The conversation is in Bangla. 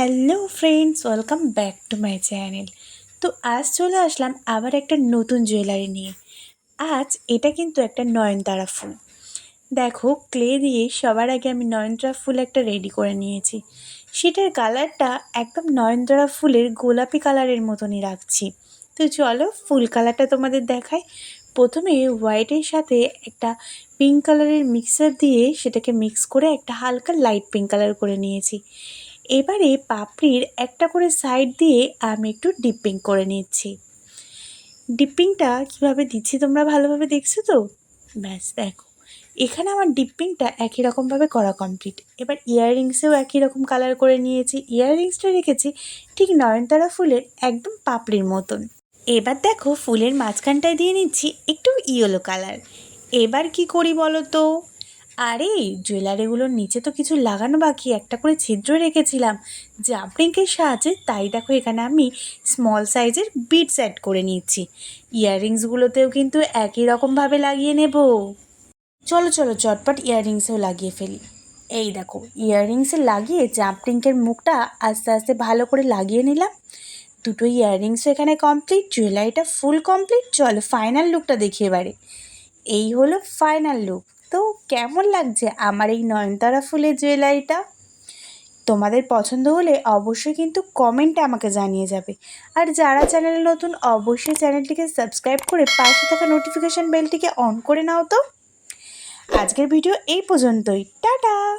Hello friends, welcome back to my channel. তো আজ চলে আসলাম আবার একটা নতুন জুয়েলারি নিয়ে। আজ এটা কিন্তু একটা নয়নতারা ফুল। দেখো, ক্লে দিয়ে সবার আগে আমি নয়নতারা ফুল একটা রেডি করে নিয়েছি। সেটার কালারটা একদম নয়নতারা ফুলের গোলাপি কালারের মতনই রাখছি। তো চলো ফুল কালারটা তোমাদের দেখাই। প্রথমে হোয়াইটের সাথে একটা পিঙ্ক কালারের মিক্সার দিয়ে সেটাকে মিক্স করে একটা হালকা লাইট পিঙ্ক কালার করে নিয়েছি। এবারে পাপড়ির একটা করে সাইড দিয়ে আমি একটু ডিপিং করে নিচ্ছি। ডিপিংটা কীভাবে দিচ্ছি তোমরা ভালোভাবে দেখছ তো? ব্যাস, দেখো। এখানে আমার ডিপিংটা একই রকমভাবে করা কমপ্লিট এবার ইয়াররিংসেও একই রকম কালার করে নিয়েছি। ইয়াররিংসটা রেখেছি ঠিক নয়নতারা ফুলের একদম পাপড়ির মতন। এবার দেখো ফুলের মাঝখানটায় দিয়ে নিচ্ছি একটু ইয়েলো কালার এবার কি করি বলো তো আরে, জুয়েলারিগুলোর নিচে তো কিছু লাগানো বাকি, একটা করে ছিদ্র রেখেছিলাম। জাম্পিংয়ের সাহায্যে, তাই দেখো এখানে আমি স্মল সাইজের বিটস অ্যাড করে নিচ্ছি ইয়াররিংসগুলোতেও কিন্তু একই রকমভাবে লাগিয়ে নেব। চলো চলো, চটপট ইয়াররিংসেও লাগিয়ে ফেলি। এই দেখো ইয়াররিংসে লাগিয়ে জাম্পিংয়ের মুখটা আস্তে আস্তে ভালো করে লাগিয়ে নিলাম। দুটো ইয়াররিংসও এখানে কমপ্লিট জুয়েলারিটা ফুল কমপ্লিট চলো ফাইনাল লুকটা দেখি এবারে। এই হলো ফাইনাল লুক তো কেমন লাগছে আমার এই নয়নতারা ফুলের জুয়েলারিটা? তোমাদের পছন্দ হলে অবশ্যই কিন্তু কমেন্টে আমাকে জানিয়ে যাবে। আর যারা চ্যানেলে নতুন, অবশ্যই চ্যানেলটিকে সাবস্ক্রাইব করে পাশে থাকা নোটিফিকেশান বেলটিকে অন করে নাও তো। আজকের ভিডিও এই পর্যন্তই। টাটা!